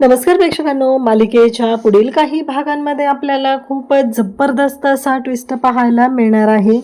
नमस्कार प्रेक्षकांनो मालिकेच्या पुढील काही भागांमध्ये आपल्याला खूपच जबरदस्त असा ट्विस्ट पाहायला मिळणार आहे.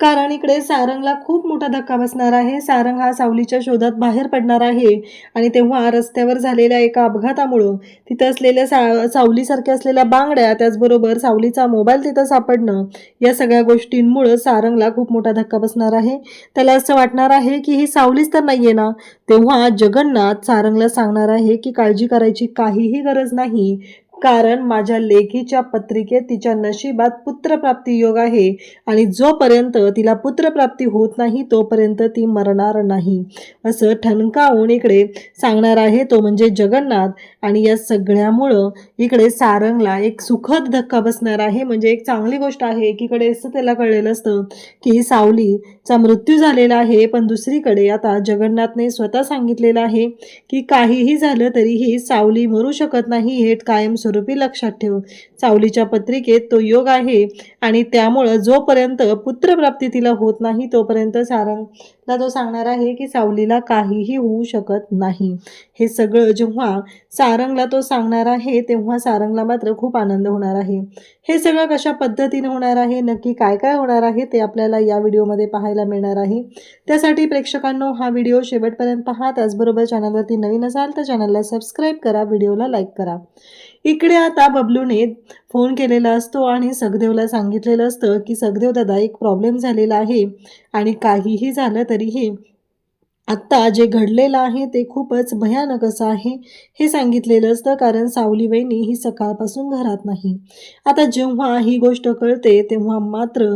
कारण इकडे सारंगला खूप मोठा धक्का बसणार आहे. सारंग हा सावलीच्या शोधात बाहेर पडणार आहे. आणि तेव्हा रस्त्यावर झालेल्या एका अपघातामुळं तिथं असलेल्या सा सावलीसारख्या असलेल्या बांगड्या त्याचबरोबर सावलीचा मोबाईल तिथं सापडणं या सगळ्या गोष्टींमुळं सारंगला खूप मोठा धक्का बसणार आहे. त्याला असं वाटणार आहे की ही सावलीच तर नाहीये ना? तेव्हा जगन्नाथ सारंगला सांगणार आहे की काळजी करायची काहीही गरज नाही. कारण माझ्या लेखीच्या पत्रिकेत तिच्या नशिबात पुत्रप्राप्ती योग आहे आणि जोपर्यंत तिला पुत्रप्राप्ती होत नाही तोपर्यंत ती मरणार नाही. असं ठणकावून इकडे सांगणार आहे तो म्हणजे जगन्नाथ. आणि या सगळ्यामुळं इकडे सारंगला एक सुखद धक्का बसणार आहे. म्हणजे एक चांगली गोष्ट आहे एकीकडे असं त्याला कळलेलं असतं की सावलीचा मृत्यू झालेला आहे पण दुसरीकडे आता जगन्नाथने स्वतः सांगितलेलं आहे की काहीही झालं तरीही सावली मरू शकत नाही हे स्वरूपी लक्षात ठेव. सावलीच्या पत्रिकेत तो योग आहे. आणि त्यामुळं जोपर्यंत पुत्रप्राप्ती तिला होत नाही तोपर्यंत सारंगला तो सांगणार आहे की सावलीला काहीही होऊ शकत नाही. हे सगळं जेव्हा सारंगला तो सांगणार आहे तेव्हा सारंगला मात्र खूप आनंद होणार आहे. हे सगळं कशा पद्धतीने होणार आहे नक्की काय काय होणार आहे ते आपल्याला या व्हिडिओमध्ये पाहायला मिळणार आहे. त्यासाठी प्रेक्षकांनो हा व्हिडिओ शेवटपर्यंत पहा. त्याचबरोबर चॅनलवरती नवीन असाल तर चॅनलला सबस्क्राईब करा व्हिडिओला लाईक करा. इकडे आता बबलूने फोन केलेला असतो आणि सखदेवला सांगितलेलं असतं की सखदेव दादा एक प्रॉब्लेम झालेला आहे आणि काहीही झालं तरीही आत्ता जे घडलेलं आहे ते खूपच भयानक असं आहे. हे सांगितलेलं असतं कारण सावली वहिनी ही सकाळपासून घरात नाही. आता जेव्हा ही गोष्ट कळते तेव्हा मात्र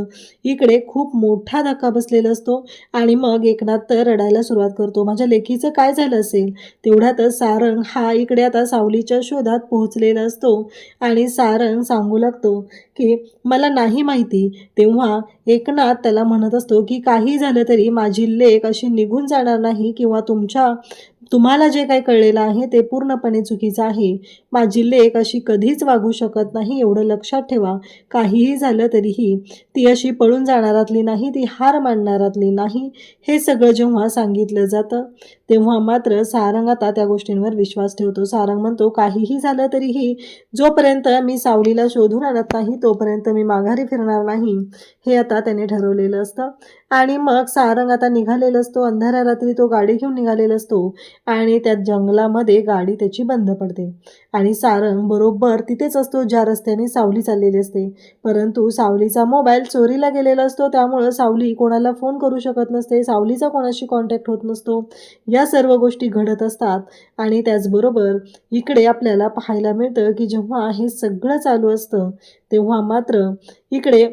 इकडे खूप मोठा धक्का बसलेला असतो आणि मग एकनाथ तर रडायला सुरुवात करतो. माझ्या लेखीचं काय झालं असेल? तेवढ्यातच सारंग हा इकडे आता सावलीच्या शोधात पोहोचलेला असतो आणि सारंग सांगू लागतो की मला नाही माहिती. तेव्हा एकनाथ त्याला म्हणत असतो की काही झालं तरी माझी लेख अशी निघून जाणार नाही किंवा तुमच्या तुम्हाला जे काही कळलेलं आहे ते पूर्णपणे चुकीचं आहे. माझी लेख अशी कधीच वागू शकत नाही एवढं लक्षात ठेवा. काहीही झालं तरीही ती अशी पळून जाणारातली नाही ती हार मानणारातली नाही. हे सगळं जेव्हा सांगितलं जातं तेव्हा मात्र सारंग आता त्या गोष्टींवर विश्वास ठेवतो. सारंग म्हणतो काहीही झालं तरीही जोपर्यंत मी सावलीला शोधून आणत नाही तोपर्यंत मी माघारी फिरणार नाही. हे आता त्याने ठरवलेलं असतं. आणि मग सारंग आता निघालेला असतो. अंधाऱ्या रात्री तो गाडी घेऊन निघालेला असतो. आणि त्या जंगलामध्ये गाडी त्याची बंद पडते. आणि सारंग बरोबर तिथेच असतो ज्या रस्त्याने सावली चाललेली असते. परंतु सावलीचा मोबाईल चोरीला गेलेला असतो त्यामुळं सावली कोणाला फोन करू शकत नसते सावलीचा कोणाशी कॉन्टॅक्ट होत नसतो. या सर्व गोष्टी घडत असतात आणि त्याचबरोबर इकडे आपल्याला पाहायला मिळतं की जेव्हा हे सगळं चालू असतं तेव्हा मात्र इकडे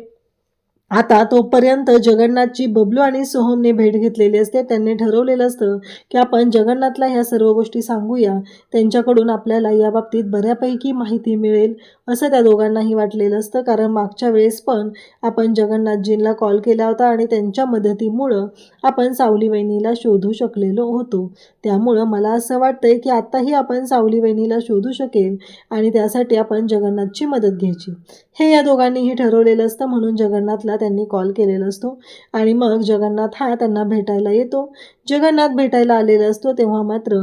आता तोपर्यंत जगन्नाथची बबलू आणि सोहमने भेट घेतलेली असते त्यांनी ठरवलेलं असतं की आपण जगन्नाथला ह्या सर्व गोष्टी सांगूया. त्यांच्याकडून आपल्याला या बाबतीत बऱ्यापैकी माहिती मिळेल असं त्या दोघांनाही वाटलेलं असतं. कारण मागच्या वेळेस पण आपण जगन्नाथजींना कॉल केला होता आणि त्यांच्या मदतीमुळं आपण सावली वहिनीला शोधू शकलेलो होतो. त्यामुळं मला असं वाटतंय की आत्ताही आपण सावली वहिनीला शोधू शकेल आणि त्यासाठी आपण जगन्नाथची मदत घ्यायची. हे या दोघांनीही ठरवलेलं असतं म्हणून जगन्नाथला त्यांनी कॉल केलेला असतो. आणि मग जगन्नाथ हा त्यांना भेटायला येतो. जगन्नाथ भेटायला आलेला असतो तेव्हा मात्र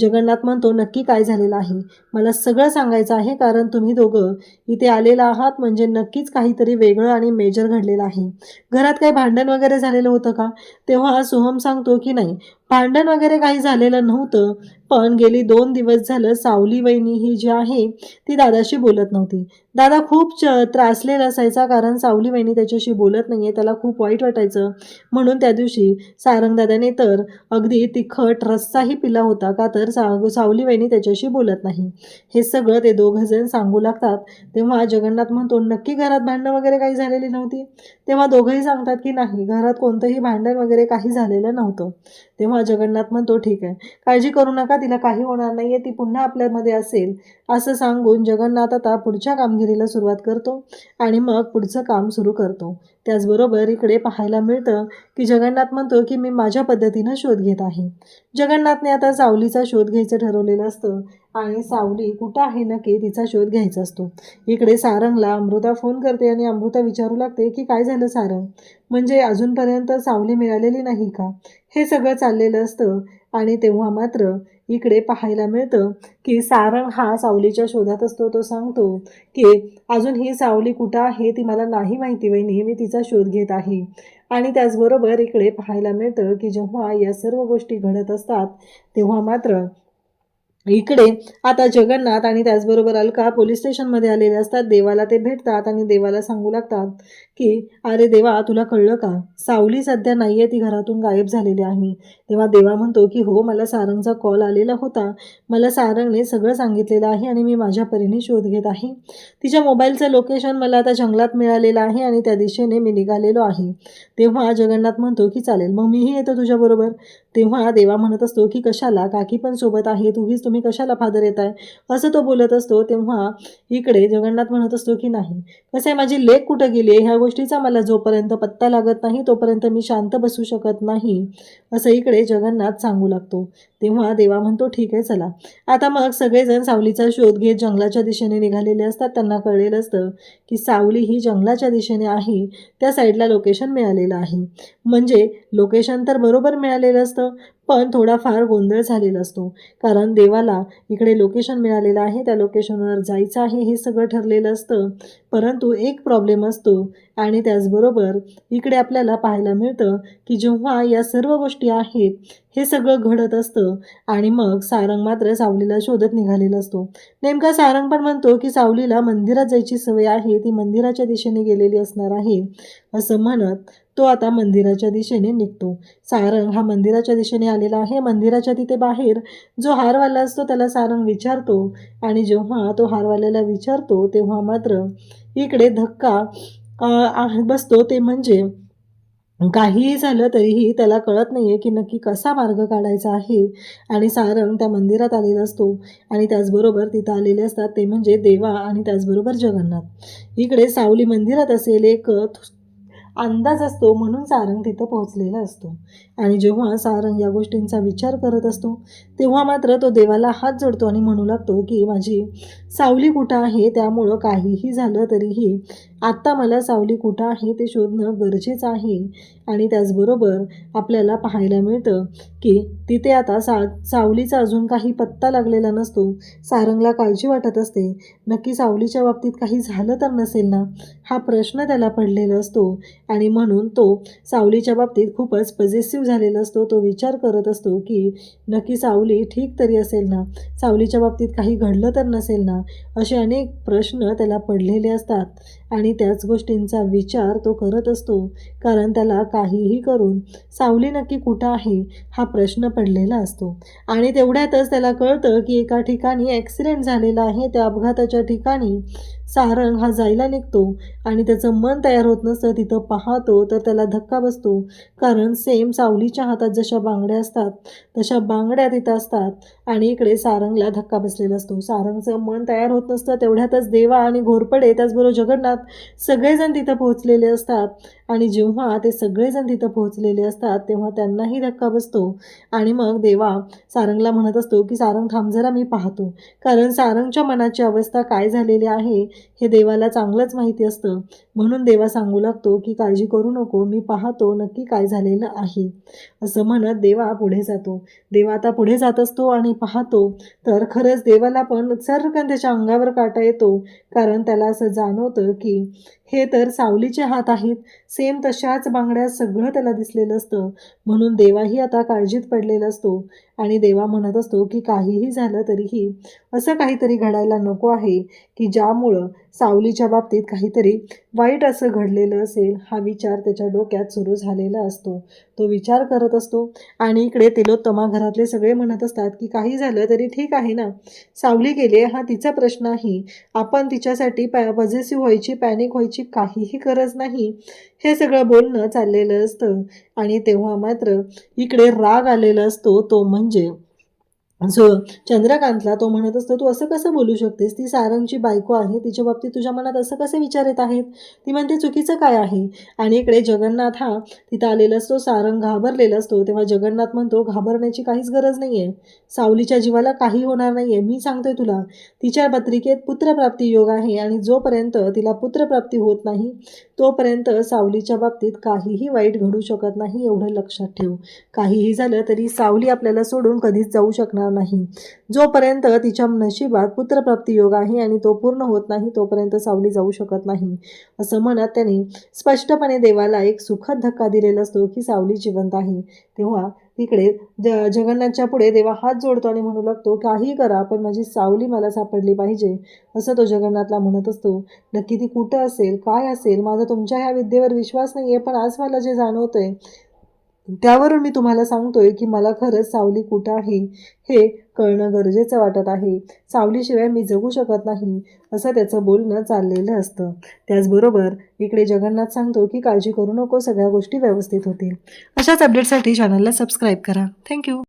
जगन्नाथ म्हणतो नक्की काय झालेलं आहे? मला सगळं सांगायचं आहे कारण तुम्ही दोघं इथे आलेला आहात म्हणजे नक्कीच काहीतरी वेगळं आणि मेजर घडलेलं आहे. घरात काही भांडण वगैरे झालेलं होतं का? तेव्हा सोहम सांगतो की नाही भांडण वगैरे काही झालेलं नव्हतं पण गेली दोन दिवस झालं सावली वहिनी ही जी आहे ती दादाशी बोलत नव्हती. दादा खूप च त्रासलेला असायचा कारण सावली वहिनी त्याच्याशी बोलत नाही आहे त्याला खूप वाईट वाटायचं. म्हणून त्या दिवशी सारंगदादाने तर अगदी तिखट रस्साही पिला होता का तर सा सावली त्याच्याशी बोलत नाही. हे सगळं ते दोघंजण सांगू लागतात. तेव्हा जगन्नाथ म्हणतो नक्की घरात भांडणं वगैरे काही झालेली नव्हती? तेव्हा दोघंही सांगतात की नाही घरात कोणतंही भांडण वगैरे काही झालेलं नव्हतं. तेव्हा जगन्नाथ म्हणतो ठीक आहे. काळजी करू नका तिला काही होणार नाही आहे ती पुन्हा आपल्यामध्ये असेल. असं सांगून जगन्नाथ आता पुढच्या कामगिरीला सुरुवात करतो आणि मग पुढचं काम सुरू करतो. त्याचबरोबर इकडे पाहायला मिळतं की जगन्नाथ म्हणतो की मी माझ्या पद्धतीनं शोध घेत आहे. जगन्नाथने आता सावलीचा शोध घ्यायचं ठरवलेलं असतं आणि सावली कुठं आहे नक्की तिचा शोध घ्यायचा असतो. इकडे सारंगला अमृता फोन करते आणि अमृता विचारू लागते की काय झालं सारंग? म्हणजे अजूनपर्यंत सावली मिळालेली नाही का? हे सगळं चाललेलं असतं आणि तेव्हा मात्र इकडे पाहायला मिळतं की सारंग हा सावलीच्या शोधात असतो. तो सांगतो की अजून ही सावली कुठं आहे ती मला नाही माहिती वहिनी मी तिचा शोध घेत आहे. आणि त्याचबरोबर इकडे पाहायला मिळतं की जेव्हा या सर्व गोष्टी घडत असतात तेव्हा मात्र इकडे आता जगन्नाथ आणि त्याचबरोबर अलका पोलीस स्टेशनमध्ये आलेले असतात. देवाला ते भेटतात आणि देवाला सांगू लागतात की अरे देवा तुला कळलं का? सावली सध्या नाही आहे ती घरातून गायब झालेली आहे. तेव्हा देवा म्हणतो की हो मला सारंगचा कॉल आलेला होता. मला सारंगने सगळं सांगितलेलं आहे आणि मी माझ्या परीने शोध घेत आहे. तिच्या मोबाईलचं लोकेशन मला आता जंगलात मिळालेलं आहे आणि त्या दिशेने मी निघालेलो आहे. तेव्हा जगन्नाथ म्हणतो की चालेल मग मीही येतो तुझ्याबरोबर. तेव्हा देवा म्हणत असतो की कशाला? काकी पण सोबत आहे तुझीच तुम्ही कशाला फादर येत आहे असं तो बोलत असतो तेव्हा इकडे जगन्नाथ म्हणत असतो की नाही कसं आहे माझी लेख कुठं गेली आहे ह्या गोष्टीचा मला जोपर्यंत पत्ता लागत नाही तोपर्यंत मी शांत बसू शकत नाही असं इकडे जगन्नाथ सांगू लागतो. तेव्हा देवा म्हणतो ठीक आहे चला. आता मग सगळेजण सावलीचा शोध घेत जंगलाच्या दिशेने निघालेले असतात. त्यांना कळलेलं असतं की सावली ही जंगलाच्या दिशेने आहे त्या साईडला लोकेशन मिळालेलं आहे. म्हणजे लोकेशन तर बरोबर मिळालेलं असतं पण थोडाफार गोंधळ झालेला असतो. कारण देवाला इकडे लोकेशन मिळालेलं आहे त्या लोकेशनवर जायचं आहे हे सगळं ठरलेलं असतं. परंतु एक प्रॉब्लेम असतो आणि त्याचबरोबर इकडे आपल्याला पाहायला मिळतं की जेव्हा या सर्व गोष्टी आहेत हे सगळं घडत असतं आणि मग सारंग मात्र सावलीला शोधत निघालेला असतो. नेमका सारंग पण म्हणतो की सावलीला मंदिरात जायची सवय आहे ती मंदिराच्या दिशेने गेलेली असणार आहे असं म्हणत तो आता मंदिराच्या दिशेने निघतो. सारंग हा मंदिराच्या दिशेने आलेला आहे मंदिराच्या तिथे बाहेर जो हारवाला असतो त्याला सारंग विचारतो आणि जेव्हा तो हारवाल्याला विचारतो तेव्हा मात्र इकडे धक्का आ- बसतो ते म्हणजे काहीही झालं तरीही त्याला कळत नाही आहे की नक्की कसा मार्ग काढायचा आहे. आणि सारंग त्या मंदिरात आलेला असतो आणि त्याचबरोबर तिथं आलेले असतात ते म्हणजे देवा आणि त्याचबरोबर जगन्नाथ. इकडे सावली मंदिरात असेल एक अंदाज असतो म्हणून सारंग तिथं पोहोचलेला असतो. आणि जेव्हा सारंग या गोष्टींचा विचार करत असतो तेव्हा मात्र तो देवाला हात जोडतो आणि म्हणू लागतो की माझी सावली कुठं आहे? त्यामुळं काहीही झालं तरीही आत्ता मला सावली कुठं आहे ते शोधणं गरजेचं आहे. आणि त्याचबरोबर आपल्याला पाहायला मिळतं की तिथे आता सा सावलीचा अजून काही पत्ता लागलेला नसतो. सारंगला काळजी वाटत असते. नक्की सावलीच्या बाबतीत काही झालं तर नसेल ना? हा प्रश्न त्याला पडलेला असतो. आणि म्हणून तो सावलीच्या बाबतीत खूपच पजेसिव्ह झालेला असतो तो विचार करत असतो की नक्की सावली ठीक तरी असेल ना? सावलीच्या बाबतीत काही घडलं तर नसेल ना? असे अनेक प्रश्न त्याला पडलेले असतात. आणि त्याच गोष्टींचा विचार तो करत असतो कारण त्याला काहीही करून सावली नक्की कुठं आहे हा प्रश्न पडलेला असतो. आणि तेवढ्यातच त्याला कळतं की एका ठिकाणी ॲक्सिडेंट झालेला आहे त्या अपघाताच्या ठिकाणी सारंग हा जायला निघतो आणि त्याचं मन तयार होत नसतं तिथं पाहतो तर त्याला धक्का बसतो. कारण सेम सावलीच्या हातात जशा बांगड्या असतात तशा बांगड्या तिथं असतात. आणि इकडे सारंगला धक्का बसलेला असतो. सारंगचं मन तयार होत नसतं. तेवढ्यातच देवा आणि घोरपडे त्याचबरोबर जगन्नाथ सगळेजण तिथं पोहोचलेले असतात. आणि जेव्हा ते सगळेजण तिथं पोहोचलेले असतात तेव्हा त्यांनाही धक्का बसतो. आणि मग देवा सारंगला म्हणत असतो की सारंग थांब जरा मी पाहतो. कारण सारंगच्या मनाची अवस्था काय झालेली आहे हे देवाला चांगलंच माहिती असतं. म्हणून देवा सांगू लागतो की काळजी करू नको मी पाहतो नक्की काय झालेलं आहे. असं म्हणत देवा पुढे जातो. देवा आता पुढे जात असतो आणि पाहतो. तर खरंच देवाला पण सर्वकन त्याच्या अंगावर काटा येतो. कारण त्याला असं जाणवतं की हे तर सावलीचे हात आहेत. सेम तशाच बांगड्या सगळं त्याला दिसलेलं असतं. म्हणून देवाही आता काळजीत पडलेला असतो. आणि देवा म्हणत असतो की काहीही झालं तरीही असं काहीतरी घडायला नको आहे की ज्यामुळं सावलीच्या बाबतीत काहीतरी वाईट असं घडलेलं असेल हा विचार त्याच्या डोक्यात सुरू झालेला असतो. तो विचार करत असतो आणि इकडे तिलोत्तमा घरातले सगळे म्हणत असतात की काही झालं तरी ठीक आहे ना? सावली गेले हा तिचा प्रश्न आहे. आपण तिच्यासाठी पॅ पॉझिटिव्ह व्हायची पॅनिक व्हायची काहीही गरज नाही. हे सगळं बोलणं चाललेलं असतं. आणि तेव्हा मात्र इकडे राग आलेला असतो तो म्हणजे सो चंद्रकांतला तो म्हणत असतो तू असं कसं बोलू शकतेस? ती सारंगची बायको आहे तिच्या बाबतीत तुझ्या मनात असं कसं विचार येत आहेत? ती म्हणते चुकीचं काय आहे? आणि इकडे जगन्नाथ हा तिथं आलेला असतो सारंग घाबरलेला असतो तेव्हा जगन्नाथ म्हणतो घाबरण्याची काहीच गरज नाही आहे सावलीच्या जीवाला काही होणार नाही आहे मी सांगतोय तुला तिच्या पत्रिकेत पुत्रप्राप्ती योग आहे आणि जोपर्यंत तिला पुत्रप्राप्ती होत नाही तोपर्यंत सावलीच्या बाबतीत काहीही वाईट घडू शकत नाही एवढं लक्षात ठेव. काहीही झालं तरी सावली आपल्याला सोडून कधीच जाऊ शकणार नाही. जोपर्यंत तिच्या नशिबात पुत्रप्राप्ती योग आहे आणि तो पूर्ण होत नाही तोपर्यंत सावली जाऊ शकत नाही. असं म्हणत त्याने स्पष्टपणे देवाला एक सुखद धक्का दिलेला असतो की सावली जिवंत आहे. तेव्हा तिकडे ज जगन्नाथच्या पुढे देवा हात जोडतो आणि म्हणू लागतो काही करा पण माझी सावली मला सापडली पाहिजे. असं तो जगन्नाथला म्हणत असतो. नक्की ती कुठं असेल काय असेल माझा तुमच्या ह्या विद्येवर विश्वास नाही आहे पण आज मला जे जाणवतंय त्यावरून मी तुम्हाला सांगतोय की मला खरंच सावली कुठं आहे हे कळणं गरजेचं वाटत आहे. सावलीशिवाय मी जगू शकत नाही असं त्याचं बोलणं चाललेलं असतं. त्याचबरोबर इकडे जगन्नाथ सांगतो की काळजी करू नको सगळ्या गोष्टी व्यवस्थित होतील. अशाच अपडेटसाठी चॅनलला सबस्क्राईब करा. थँक्यू